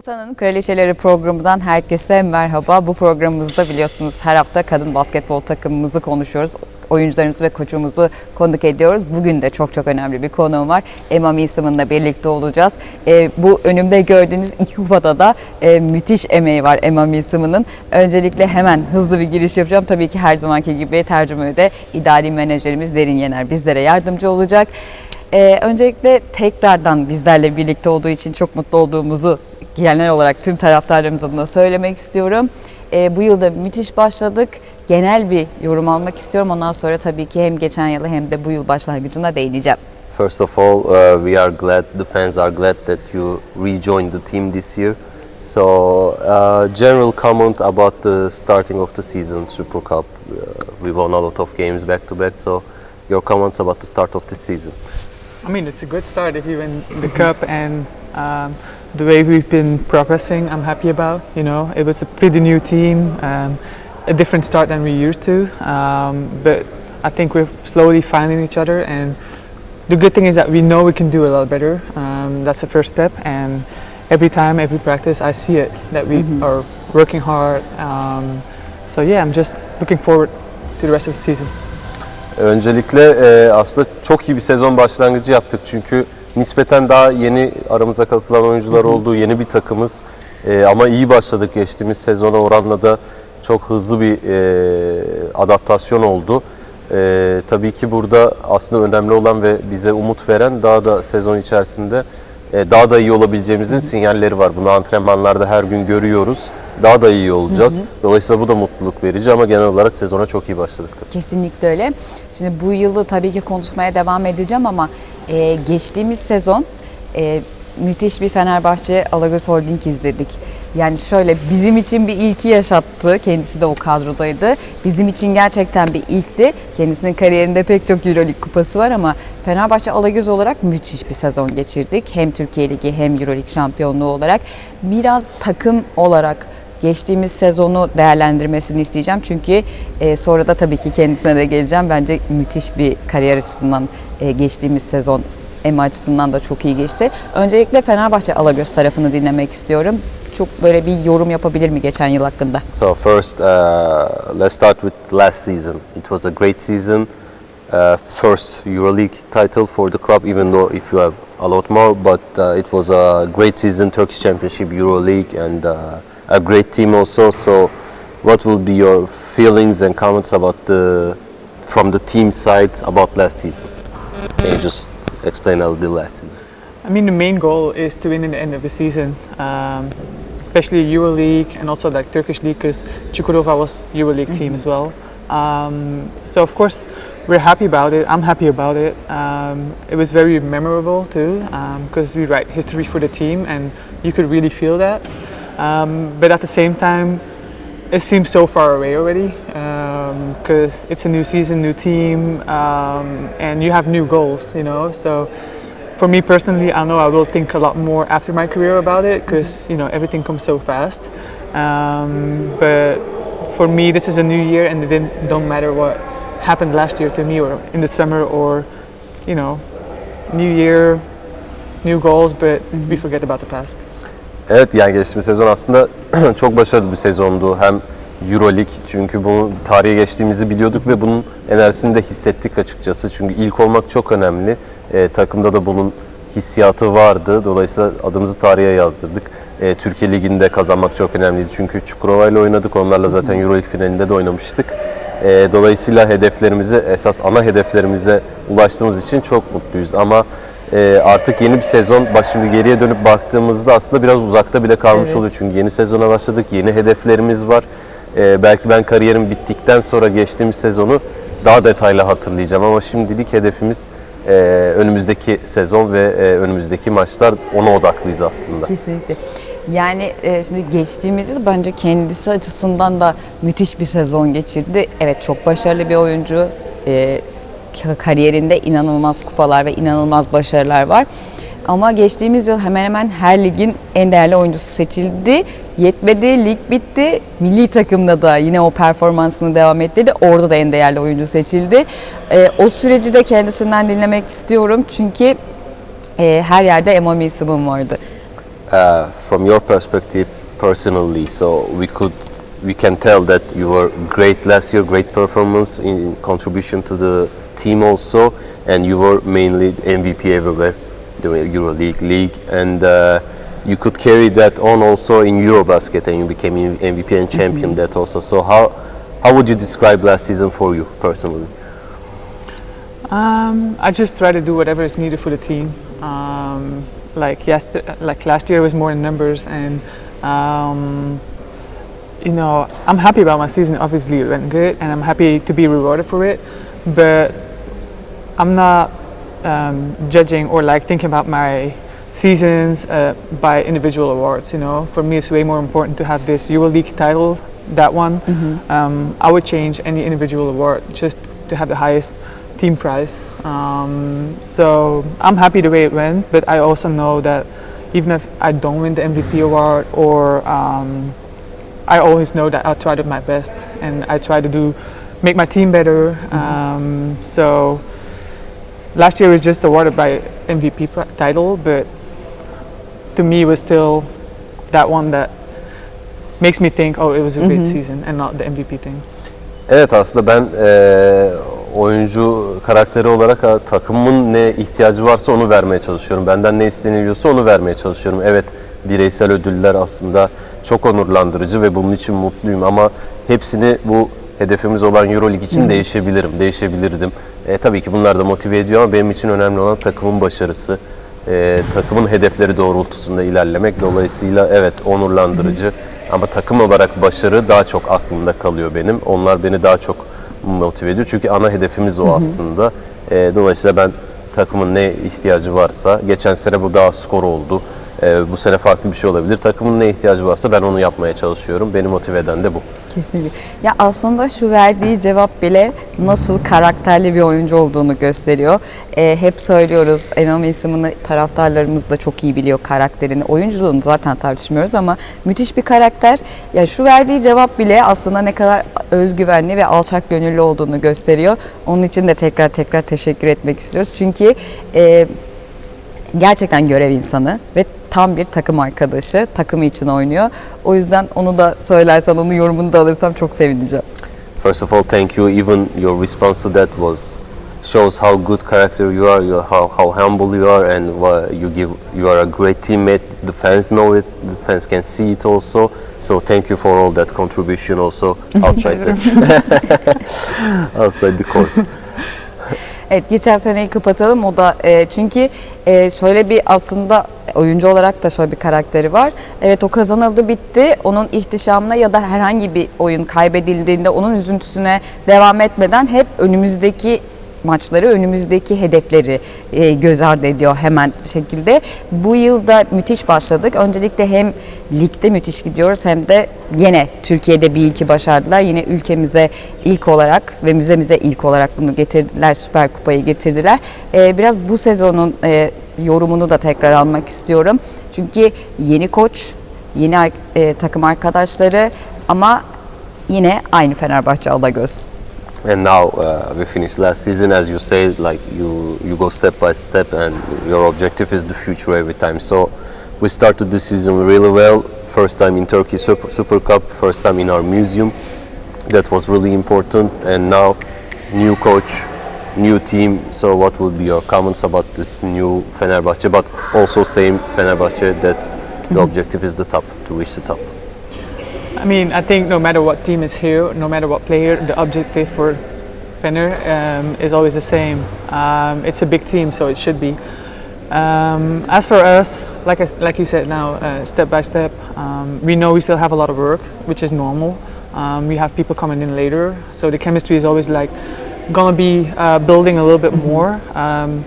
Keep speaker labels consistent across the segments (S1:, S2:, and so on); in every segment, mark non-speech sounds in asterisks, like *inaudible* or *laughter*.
S1: Potanın Kraliçeleri programından herkese merhaba. Bu programımızda biliyorsunuz her hafta kadın basketbol takımımızı konuşuyoruz. Oyuncularımızı ve koçumuzu konuk ediyoruz. Bugün de çok çok önemli bir konuğum var. Emma Meesum'la birlikte olacağız. Ee, bu önümde gördüğünüz iki kupada da e, müthiş emeği var Emma Meesum'un. Öncelikle hemen hızlı bir giriş yapacağım. Tabii ki her zamanki gibi tercümede idari menajerimiz Derin Yener bizlere yardımcı olacak. Ee, öncelikle tekrardan bizlerle birlikte olduğu için çok mutlu olduğumuzu genel olarak tüm taraftarlarımız adına söylemek istiyorum. Ee, bu yılda müthiş başladık. Genel bir yorum almak istiyorum. Ondan sonra tabii ki hem geçen yılı hem de bu yıl başlangıcına değineceğim.
S2: First of all, uh, we are glad, the fans are glad that you rejoined the team this year. So, uh, general comment about the starting of the season, Super Cup. Uh, we won a lot of games back to back. So, your comments about the start of the season.
S3: I mean, it's a good start if you win the cup and um, the way we've been progressing. I'm happy about. You know, it was a pretty new team, um, a different start than we used to. Um, but I think we're slowly finding each other, and the good thing is that we know we can do a lot better. Um, that's the first step, and every time, every practice, I see it that we are working hard. Um, so yeah, I'm just looking forward to the rest of the season.
S2: Öncelikle e, aslında çok iyi bir sezon başlangıcı yaptık çünkü nispeten daha yeni aramıza katılan oyuncular olduğu yeni bir takımız. E, ama iyi başladık geçtiğimiz sezona oranla da çok hızlı bir e, adaptasyon oldu. E, tabii ki burada aslında önemli olan ve bize umut veren daha da sezon içerisinde e, daha da iyi olabileceğimizin sinyalleri var. Bunu antrenmanlarda her gün görüyoruz. Daha da iyi olacağız. Dolayısıyla bu da mutluluk verici ama genel olarak sezona çok iyi başladık.
S1: Kesinlikle öyle. Şimdi bu yılı tabii ki konuşmaya devam edeceğim ama e, geçtiğimiz sezon e, müthiş bir Fenerbahçe Alagöz Holding izledik. Yani şöyle bizim için bir ilki yaşattı. Kendisi de o kadrodaydı. Bizim için gerçekten bir ilkti. Kendisinin kariyerinde pek çok Euroleague kupası var ama Fenerbahçe Alagöz olarak müthiş bir sezon geçirdik. Hem Türkiye Ligi hem Euroleague şampiyonluğu olarak. Biraz takım olarak geçtiğimiz sezonu değerlendirmesini isteyeceğim. Çünkü e, sonra da tabii ki kendisine de geleceğim. Bence müthiş bir kariyer açısından e, geçtiğimiz sezon Emma açısından da çok iyi geçti. Öncelikle Fenerbahçe Alagöz tarafını dinlemek istiyorum. Çok böyle bir yorum yapabilir mi geçen yıl hakkında?
S2: So first, uh, let's start with last season. It was a great season. Uh, first EuroLeague title for the club, even though if you have a lot more, but uh, it was a great season, Turkish Championship, EuroLeague, and uh, a great team also. So, what will be your feelings and comments about the from the team side about last season? Can you just explain a little last season?
S3: I mean, the main goal is to win in the end of the season, um, especially EuroLeague and also like Turkish league, because Çukurova was EuroLeague team as well. Um, so of course, we're happy about it. I'm happy about it. Um, it was very memorable too, because we write history for the team, and you could really feel that. Um, but at the same time, it seems so far away already because it's a new season, new team, um, and you have new goals, you know. So for me personally, I know I will think a lot more after my career about it because you know everything comes so fast. Um, but for me, this is a new year, and it didn't, don't matter what happened last year to me or in the summer or you know, new year, new goals, but we forget about the past.
S2: Evet yani geçtiğimiz sezon aslında *clears throat* çok başarılı bir sezondu. Hem Euroleague çünkü bunu tarihe geçtiğimizi biliyorduk ve bunun enerjisini de hissettik açıkçası. Çünkü ilk olmak çok önemli. Ee, takımda da bunun hissiyatı vardı. Dolayısıyla adımızı tarihe yazdırdık. Ee, Türkiye Ligi'nde kazanmak çok önemliydi. Çünkü Çukurova ile oynadık. Onlarla zaten Euroleague finalinde de oynamıştık. Ee, dolayısıyla hedeflerimize, esas ana hedeflerimize ulaştığımız için çok mutluyuz. Ama e, artık yeni bir sezon, bak şimdi geriye dönüp baktığımızda aslında biraz uzakta bile kalmış
S1: Evet.
S2: oluyor. Çünkü yeni sezona başladık, yeni hedeflerimiz var. Ee, belki ben kariyerim bittikten sonra geçtiğimiz sezonu daha detaylı hatırlayacağım. Ama şimdilik hedefimiz e, önümüzdeki sezon ve e, önümüzdeki maçlar ona odaklıyız aslında.
S1: Kesinlikle. Yani e, şimdi geçtiğimiz yıl bence kendisi açısından da müthiş bir sezon geçirdi. Evet çok başarılı bir oyuncu. E, ka- kariyerinde inanılmaz kupalar ve inanılmaz başarılar var. Ama geçtiğimiz yıl hemen hemen her ligin en değerli oyuncusu seçildi. Yetmedi, lig bitti. Milli takımda da yine o performansını devam ettirdi. Orada da en değerli oyuncu seçildi. E, o süreci de kendisinden dinlemek istiyorum. Çünkü e, her yerde Emma Meesum'un vardı.
S2: uh, from your perspective personally, so we could we can tell that you were great last year, great performance in contribution to the team also, and you were mainly MVP everywhere during EuroLeague league, and uh, you could carry that on also in EuroBasket, and you became MVP and champion that also. So how how would you describe last season for you personally?
S3: Um, I just try to do whatever is needed for the team. Um, like yes, like last year was more in numbers, and um, you know I'm happy about my season. Obviously, it went good, and I'm happy to be rewarded for it. But I'm not um, judging or like thinking about my seasons uh, by individual awards. You know, for me, it's way more important to have this EuroLeague title. That one, um, I would change any individual award just to have the highest team prize. Um, so I'm happy the way it went, but I also know that even if I don't win the MVP award, or um, I always know that I try to do my best and I try to do make my team better. Um, so last year was just awarded by MVP title, but to me it was still that one that makes me think, oh, it was a great season, and not the MVP thing.
S2: Evet aslında ben eee, oyuncu karakteri olarak ha, takımın ne ihtiyacı varsa onu vermeye çalışıyorum. Benden ne isteniliyorsa onu vermeye çalışıyorum. Evet bireysel ödüller aslında çok onurlandırıcı ve bunun için mutluyum ama hepsini bu hedefimiz olan Euroleague için değişebilirim, değişebilirdim. E, tabii ki bunlar da motive ediyor ama benim için önemli olan takımın başarısı. e, takımın hedefleri doğrultusunda ilerlemek. Dolayısıyla evet onurlandırıcı ama takım olarak başarı daha çok aklımda kalıyor benim. Onlar beni daha çok motive ediyor. Çünkü ana hedefimiz o aslında. E, dolayısıyla ben takımın ne ihtiyacı varsa, geçen sene bu daha skor oldu. E, bu sene farklı bir şey olabilir. Takımın ne ihtiyacı varsa ben onu yapmaya çalışıyorum. Beni motive eden de bu.
S1: Kesinlikle. Ya aslında şu verdiği cevap bile nasıl karakterli bir oyuncu olduğunu gösteriyor. Ee, hep söylüyoruz, Emam isimini taraftarlarımız da çok iyi biliyor karakterini. Oyunculuğunu zaten tartışmıyoruz ama müthiş bir karakter. Ya şu verdiği cevap bile aslında ne kadar özgüvenli ve alçak gönüllü olduğunu gösteriyor. Onun için de tekrar tekrar teşekkür etmek istiyoruz. Çünkü e, gerçekten görev insanı ve tam bir takım arkadaşı. Takımı için oynuyor. O yüzden onu da söylersen, onun yorumunu da alırsam çok sevineceğim.
S2: First of all, thank you. Even your response to that was shows how good character you are, you how how humble you are, and you give you are a great teammate. The fans know it. The fans can see it also. So thank you for all that contribution also *laughs* outside the *laughs* outside the court.
S1: Evet geçen seneyi kapatalım o da e, çünkü e, şöyle bir aslında oyuncu olarak da şöyle bir karakteri var. Evet o kazanıldı bitti. Onun ihtişamına ya da herhangi bir oyun kaybedildiğinde onun üzüntüsüne devam etmeden hep önümüzdeki maçları, önümüzdeki hedefleri e, göz ardı ediyor hemen şekilde. Bu yılda müthiş başladık. Öncelikle hem ligde müthiş gidiyoruz hem de yine Türkiye'de bir ilki başardılar. Yine ülkemize ilk olarak ve müzemize ilk olarak bunu getirdiler. Süper Kupayı getirdiler. E, biraz bu sezonun e, yorumunu da tekrar almak istiyorum. Çünkü yeni koç, yeni e, takım arkadaşları ama yine aynı Fenerbahçe Alagöz.
S2: And now uh, we finished last season, as you say, like you you go step by step, and your objective is the future every time. So we started the season really well. First time in Turkey Super, Super Cup, first time in our museum. That was really important. And now, new coach, new team. So what would be your comments about this new Fenerbahce? But also same Fenerbahce that the objective is the top, to reach the top.
S3: I mean, I think no matter what team is here, no matter what player, the objective for Fener um, is always the same. Um, it's a big team, so it should be. Um, as for us, like I like you said now, uh, step by step, um, we know we still have a lot of work, which is normal. Um, we have people coming in later, so the chemistry is always like gonna be uh, building a little bit more. Um,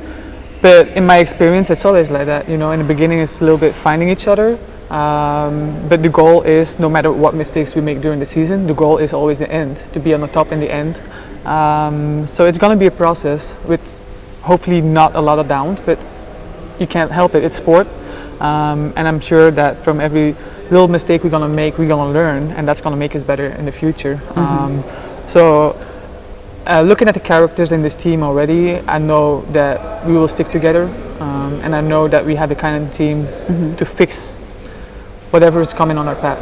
S3: but in my experience, it's always like that. You know, in the beginning, it's a little bit finding each other. Um, but the goal is, no matter what mistakes we make during the season, the goal is always the end, to be on the top in the end. Um, so it's going to be a process with hopefully not a lot of downs, but you can't help it. It's sport. Um, and I'm sure that from every little mistake we're going to make, we're going to learn, and that's going to make us better in the future. Um, so uh, looking at the characters in this team already, I know that we will stick together, um, and I know that we have the kind of team to fix whatever is coming on our path.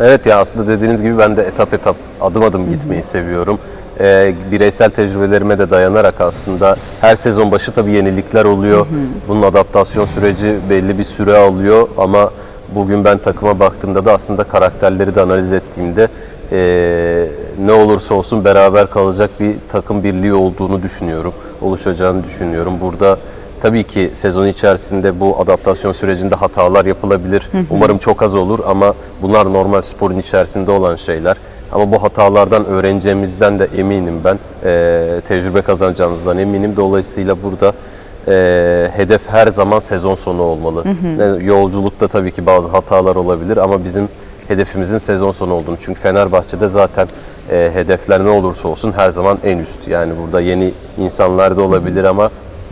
S2: Evet ya aslında dediğiniz gibi ben de etap etap adım adım gitmeyi seviyorum. Ee, bireysel tecrübelerime de dayanarak aslında her sezon başı tabii yenilikler oluyor. Bunun adaptasyon süreci belli bir süre alıyor ama bugün ben takıma baktığımda da aslında karakterleri de analiz ettiğimde ee, ne olursa olsun beraber kalacak bir takım birliği olduğunu düşünüyorum. Oluşacağını düşünüyorum. Burada Tabii ki sezon içerisinde bu adaptasyon sürecinde hatalar yapılabilir. Umarım çok az olur ama bunlar normal sporun içerisinde olan şeyler. Ama bu hatalardan öğreneceğimizden de eminim ben. Ee, tecrübe kazanacağımızdan eminim. Dolayısıyla burada e, hedef her zaman sezon sonu olmalı. Yani Yolculukta tabii ki bazı hatalar olabilir ama bizim hedefimizin sezon sonu olduğunu. Çünkü Fenerbahçe'de zaten e, hedefler ne olursa olsun her zaman en üst. Yani burada yeni insanlar da olabilir ama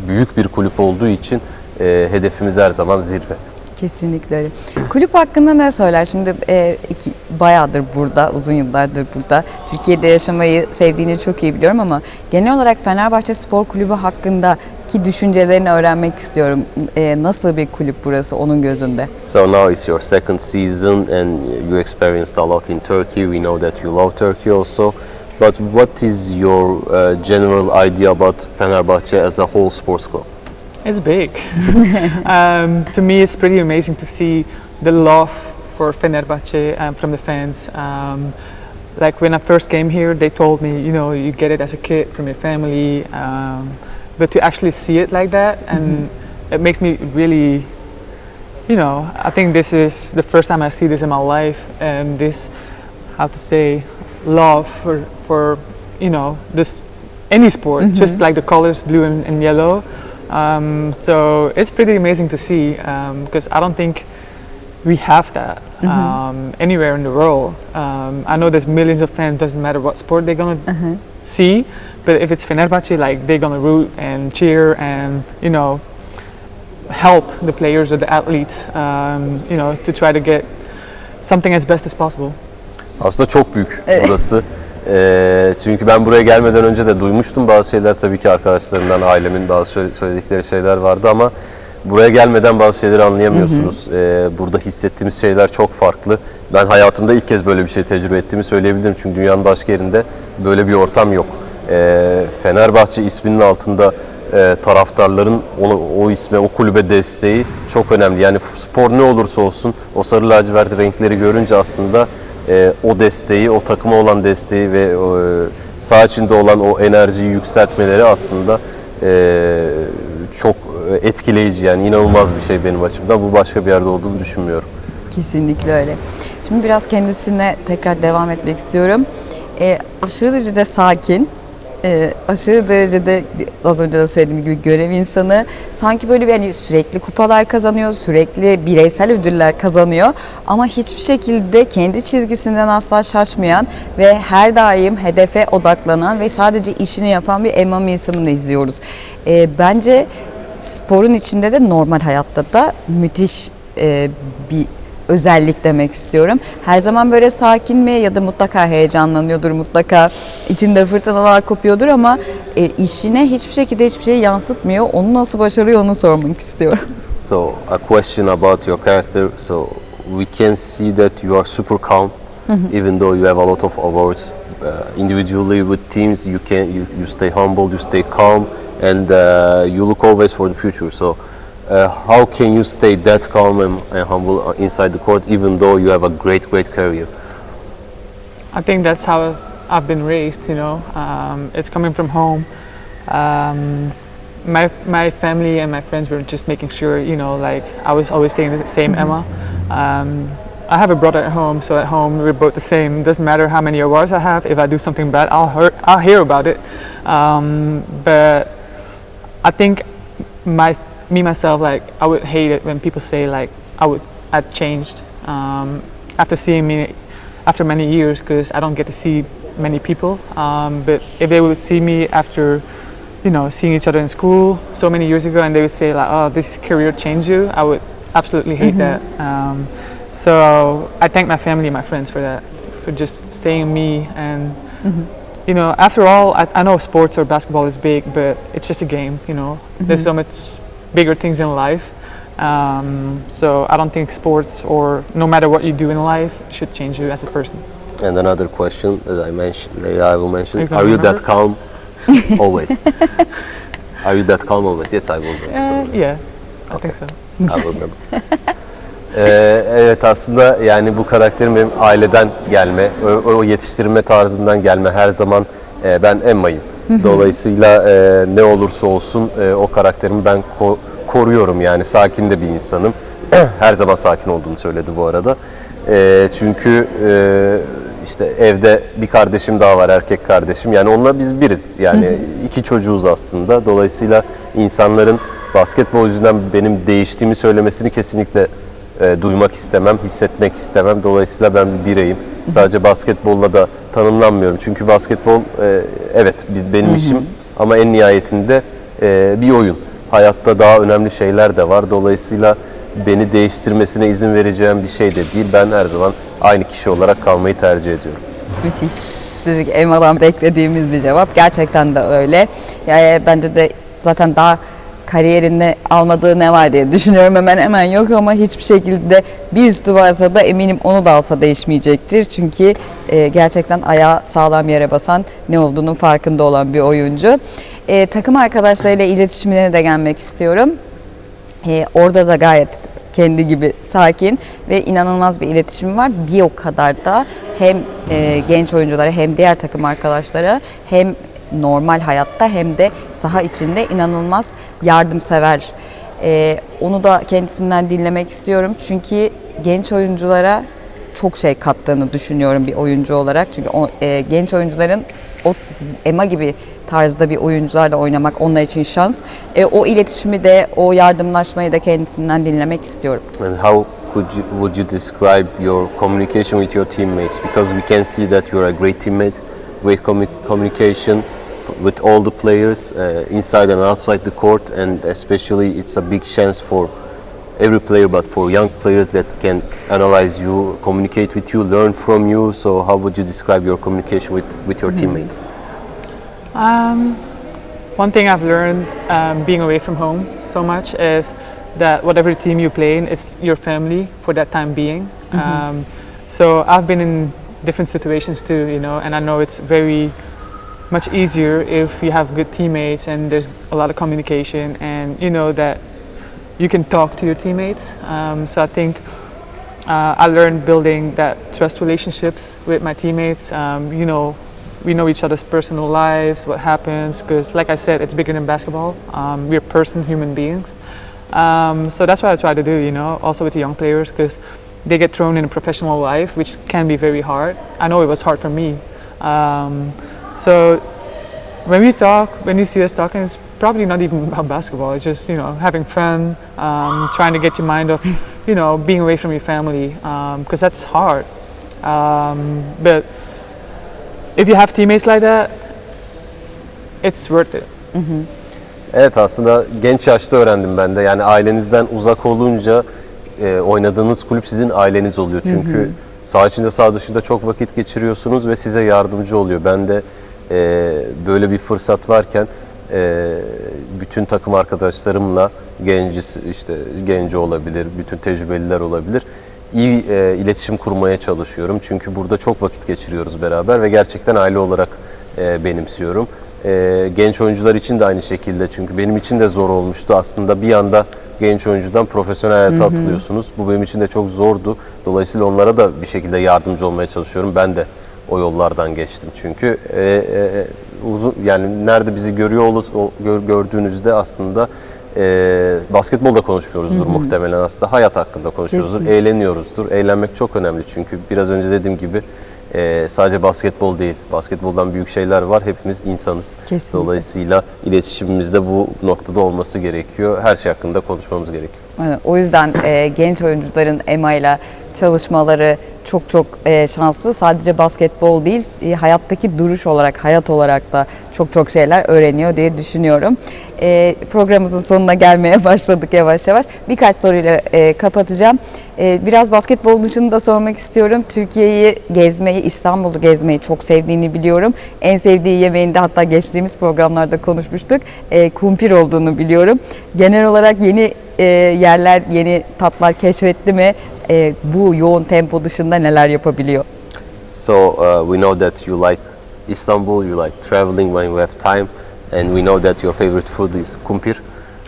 S2: büyük bir kulüp olduğu için e, hedefimiz her zaman zirve.
S1: Kesinlikle öyle. Kulüp hakkında ne söyler? Şimdi e, iki, bayağıdır burada, uzun yıllardır burada. Türkiye'de yaşamayı sevdiğini çok iyi biliyorum ama genel olarak Fenerbahçe Spor Kulübü hakkındaki düşüncelerini öğrenmek istiyorum. E, nasıl bir kulüp burası onun gözünde?
S2: So now it's your second season and you experienced a lot in Turkey. We know that you love Turkey also. But what is your uh, general idea about Fenerbahce as a whole sports club?
S3: It's big. *laughs* um, to me, it's pretty amazing to see the love for Fenerbahce um, from the fans. Um, like when I first came here, they told me, you know, you get it as a kid from your family, um, but to actually see it like that, and it makes me really, you know, I think this is the first time I see this in my life, and this, how to say, love for for, you know, this any sport, just like the colors blue and, and yellow. Um, so it's pretty amazing to see because I don't think we have that um, anywhere in the world. Um, I know there's millions of fans, doesn't matter what sport they're gonna see, but if it's Fenerbahce, like they're gonna root and cheer and you know help the players or the athletes, um, you know, to try to get something as best as possible.
S2: Aslında çok büyük burası. Ee, çünkü ben buraya gelmeden önce de duymuştum bazı şeyler tabii ki arkadaşlarımdan, ailemin bazı söyle- söyledikleri şeyler vardı ama buraya gelmeden bazı şeyleri anlayamıyorsunuz. Ee, burada hissettiğimiz şeyler çok farklı. Ben hayatımda ilk kez böyle bir şey tecrübe ettiğimi söyleyebilirim çünkü dünyanın başka yerinde böyle bir ortam yok. Ee, Fenerbahçe isminin altında e, taraftarların o, o isme, o kulübe desteği çok önemli. Yani spor ne olursa olsun o sarı lacivert renkleri görünce aslında e, o desteği, o takıma olan desteği ve e, saha içinde olan o enerjiyi yükseltmeleri aslında e, çok etkileyici yani inanılmaz bir şey benim açımdan. Bu başka bir yerde olduğunu düşünmüyorum.
S1: Kesinlikle öyle. Şimdi biraz kendisine tekrar devam etmek istiyorum. E, aşırı derecede sakin, e, aşırı derecede az önce de söylediğim gibi görev insanı. Sanki böyle bir hani sürekli kupalar kazanıyor, sürekli bireysel ödüller kazanıyor. Ama hiçbir şekilde kendi çizgisinden asla şaşmayan ve her daim hedefe odaklanan ve sadece işini yapan bir Emma Milsom'u izliyoruz. E, bence sporun içinde de normal hayatta da müthiş e, bir özellik demek istiyorum. Her zaman böyle sakin mi ya da mutlaka heyecanlanıyordur, mutlaka içinde fırtınalar kopuyordur ama e, işine hiçbir şekilde hiçbir şey yansıtmıyor. Onu nasıl başarıyor onu sormak istiyorum. *laughs*
S2: So a question about your character. So we can see that you are super calm, *laughs* even though you have a lot of awards. Uh, individually with teams, you can you, you stay humble, you stay calm, and uh, you look always for the future. So. Uh, how can you stay that calm and, and humble inside the court, even though you have a great, great career?
S3: I think that's how I've been raised. You know, um, it's coming from home. Um, my my family and my friends were just making sure. You know, like I was always staying the same Emma. Um, I have a brother at home, so at home we're both the same. It Doesn't matter how many awards I have. If I do something bad, I'll hear I'll hear about it. Um, but I think my me myself like I would hate it when people say like I would I changed um, after seeing me after many years because I don't get to see many people. Um, but if they would see me after you know seeing each other in school so many years ago and they would say like oh this career changed you, I would absolutely hate that. Um, so I thank my family and my friends for that for just staying me and you know, after all, I, I know sports or basketball is big, but it's just a game. You know, there's so much bigger things in life Um, so I don't think sports or no matter what you do in life should change you as a person.
S2: And another question that I mentioned, that I will mention.
S3: You can
S2: Are you that
S3: remember?
S2: calm *laughs* always? Are you that calm always? Yes, I will.
S3: Uh, yeah, I think so.
S2: I will *laughs* remember. Ee, evet aslında yani bu karakterim benim aileden gelme, o, o yetiştirme tarzından gelme. Her zaman e, ben Emma'yım. Dolayısıyla e, ne olursa olsun e, o karakterimi ben ko- koruyorum yani sakin de bir insanım. *clears throat* Her zaman sakin olduğunu söyledi bu arada. E, çünkü e, işte evde bir kardeşim daha var erkek kardeşim yani onunla biz biriz yani iki çocuğuz aslında. Dolayısıyla insanların basketbol yüzünden benim değiştiğimi söylemesini kesinlikle e, duymak istemem, hissetmek istemem. Dolayısıyla ben bir bireyim. Sadece basketbolla da tanımlanmıyorum. Çünkü basketbol e, evet benim işim ama en nihayetinde e, bir oyun. Hayatta daha önemli şeyler de var. Dolayısıyla beni değiştirmesine izin vereceğim bir şey de değil. Ben her zaman aynı kişi olarak kalmayı tercih ediyorum.
S1: Müthiş. Dedik Emma'dan beklediğimiz bir cevap. Gerçekten de öyle. Yani bence de zaten daha kariyerinde almadığı ne var diye düşünüyorum hemen hemen yok ama hiçbir şekilde bir üstü varsa da eminim onu da alsa değişmeyecektir. Çünkü e, gerçekten ayağı sağlam yere basan ne olduğunun farkında olan bir oyuncu. E, takım arkadaşlarıyla iletişimine de gelmek istiyorum. Ee, orada da gayet kendi gibi sakin ve inanılmaz bir iletişim var. Bir o kadar da hem e, genç oyunculara hem diğer takım arkadaşlara hem normal hayatta hem de saha içinde inanılmaz yardımsever. Ee, onu da kendisinden dinlemek istiyorum. Çünkü genç oyunculara çok şey kattığını düşünüyorum bir oyuncu olarak. Çünkü o, e, genç oyuncuların o Emma gibi tarzda bir oyuncularla oynamak onlar için şans. E, o iletişimi de, o yardımlaşmayı da kendisinden dinlemek istiyorum.
S2: And how could you, would you describe your communication with your teammates? Because we can see that you're a great teammate, great commu- communication with all the players uh, inside and outside the court, and especially it's a big chance for every player, but for young players that can analyze you, communicate with you, learn from you. So, how would you describe your communication with, with your teammates?
S3: Um, one thing I've learned um, being away from home so much is that whatever team you play in, is your family for that time being. Um, so I've been in different situations too, you know, and I know it's very much easier if you have good teammates and there's a lot of communication and you know that you can talk to your teammates. Um, so I think uh, I learned building that trust relationships with my teammates. Um, you know, we know each other's personal lives, what happens, because like I said, it's bigger than basketball. Um, we're person, human beings. Um, so that's what I try to do, you know, also with the young players, because they get thrown in a professional life, which can be very hard. I know it was hard for me. Um, so when we talk, when you see us talking, it's probably not even about basketball. It's just you know having fun, um, trying to get your mind off, *laughs* you know, being away from your family because that's hard. Um, but if you have teammates like that, it's worth it.
S2: Evet aslında genç yaşta öğrendim ben de. Yani ailenizden uzak olunca e, oynadığınız kulüp sizin aileniz oluyor. Çünkü saha içinde saha dışında çok vakit geçiriyorsunuz ve size yardımcı oluyor. Ben de e, böyle bir fırsat varken e, bütün takım arkadaşlarımla gencisi işte genci olabilir, bütün tecrübeliler olabilir. iyi e, iletişim kurmaya çalışıyorum. Çünkü burada çok vakit geçiriyoruz beraber ve gerçekten aile olarak e, benimsiyorum. E, genç oyuncular için de aynı şekilde çünkü benim için de zor olmuştu. Aslında bir anda genç oyuncudan profesyonel hayata atılıyorsunuz. Bu benim için de çok zordu. Dolayısıyla onlara da bir şekilde yardımcı olmaya çalışıyorum. Ben de o yollardan geçtim çünkü e, e, uzun yani nerede bizi görüyor olursa o- gör- gördüğünüzde aslında e, basketbolda konuşmuyoruzdur muhtemelen aslında hayat hakkında konuşuyoruzdur,
S1: Kesinlikle.
S2: eğleniyoruzdur. Eğlenmek çok önemli çünkü biraz önce dediğim gibi e, sadece basketbol değil, basketboldan büyük şeyler var. Hepimiz insanız.
S1: Kesinlikle.
S2: Dolayısıyla iletişimimizde bu noktada olması gerekiyor. Her şey hakkında konuşmamız gerekiyor.
S1: Evet, O yüzden e, genç oyuncuların EMA ile çalışmaları çok çok e, şanslı. Sadece basketbol değil, e, hayattaki duruş olarak, hayat olarak da çok çok şeyler öğreniyor diye düşünüyorum. E, programımızın sonuna gelmeye *laughs* başladık yavaş yavaş. Birkaç soruyla e, kapatacağım. E, biraz basketbol dışında sormak istiyorum. Türkiye'yi gezmeyi, İstanbul'u gezmeyi çok sevdiğini biliyorum. En sevdiği yemeğinde hatta geçtiğimiz programlarda konuşmuştuk. E, kumpir olduğunu biliyorum. Genel olarak yeni e, yerler, yeni tatlar keşfetti mi? E, bu yoğun tempo dışında neler yapabiliyor?
S2: So uh, we know that you like Istanbul, you like traveling when you have time, and we know that your favorite food is kumpir.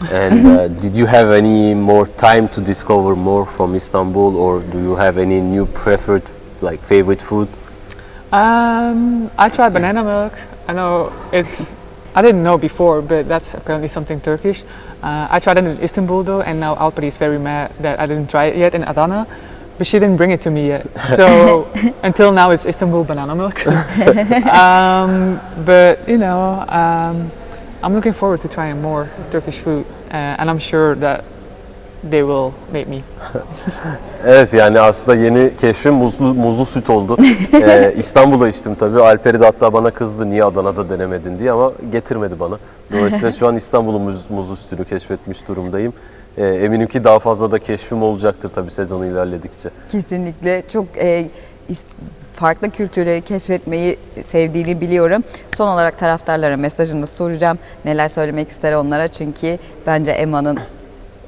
S2: *laughs* And uh, did you have any more time to discover more from Istanbul, or do you have any new preferred, like favorite food?
S3: Um, I tried banana milk. I know it's. I didn't know before, but that's apparently something Turkish. Uh, I tried it in Istanbul though, and now Alperi is very mad that I didn't try it yet in Adana, but she didn't bring it to me yet. So *laughs* until now, it's Istanbul banana milk. *laughs* um, but you know, um, I'm looking forward to trying more Turkish food, uh, and I'm sure that they will make me. *laughs*
S2: Evet yani aslında yeni keşfim muzlu, muzlu süt oldu. *laughs* Ee, İstanbul'da içtim tabii. Alperi de hatta bana kızdı niye Adana'da denemedin diye ama getirmedi bana. Dolayısıyla şu an İstanbul'un muz, muzlu sütünü keşfetmiş durumdayım. Ee, eminim ki daha fazla da keşfim olacaktır tabii sezon ilerledikçe.
S1: Kesinlikle çok e, farklı kültürleri keşfetmeyi sevdiğini biliyorum. Son olarak taraftarlara mesajını soracağım. Neler söylemek ister onlara çünkü bence Emma'nın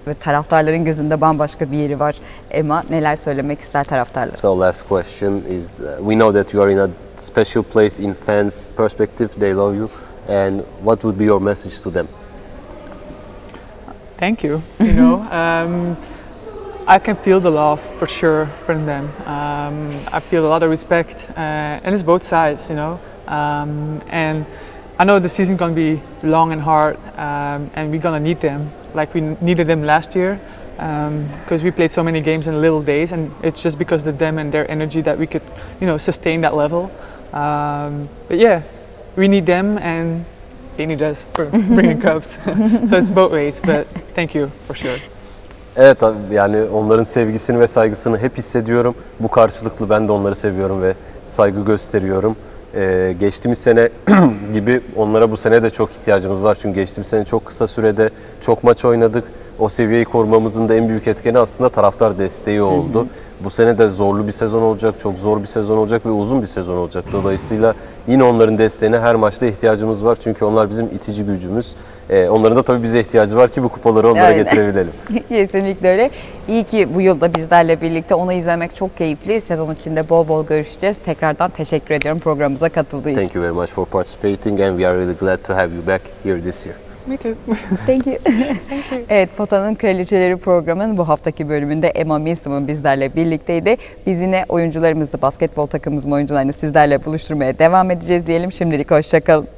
S1: ve taraftarların gözünde bambaşka bir yeri var. Emma neler söylemek ister taraftarlara?
S2: So last question is, uh, we know that you are in a special place in fans' perspective. They love you. And what would be your message to them?
S3: Thank you. You know, *laughs* um, I can feel the love for sure from them. Um, I feel a lot of respect, uh, and it's both sides. You know, um, and I know the season's gonna be long and hard, um, and we're gonna need them like we needed them last year. Because we played so many games in little days, and it's just because of them and their energy that we could, you know, sustain that level. Um, but yeah, we need them, and they need us for *laughs* bringing cups. *laughs* so it's both ways. But thank you for sure.
S2: Evet abi, yani onların sevgisini ve saygısını hep hissediyorum. Bu karşılıklı ben de onları seviyorum ve saygı gösteriyorum. Ee, geçtiğimiz sene *clears throat* gibi onlara bu sene de çok ihtiyacımız var. Çünkü geçtiğimiz sene çok kısa sürede çok maç oynadık. O seviyeyi korumamızın da en büyük etkeni aslında taraftar desteği oldu. Bu sene de zorlu bir sezon olacak, çok zor bir sezon olacak ve uzun bir sezon olacak. Dolayısıyla yine onların desteğine her maçta ihtiyacımız var. Çünkü onlar bizim itici gücümüz. Ee, onların da tabii bize ihtiyacı var ki bu kupaları onlara
S1: Aynen.
S2: getirebilelim. *laughs*
S1: Kesinlikle öyle. İyi ki bu yılda bizlerle birlikte onu izlemek çok keyifli. Sezon içinde bol bol görüşeceğiz. Tekrardan teşekkür ediyorum programımıza katıldığı için.
S2: Thank you very much for participating and we are really glad to have you back here this year.
S3: Me too. *laughs*
S1: Thank you. evet, Pota'nın Kraliçeleri programının bu haftaki bölümünde Emma Milsom'un bizlerle birlikteydi. Biz yine oyuncularımızı, basketbol takımımızın oyuncularını sizlerle buluşturmaya devam edeceğiz diyelim. Şimdilik hoşçakalın.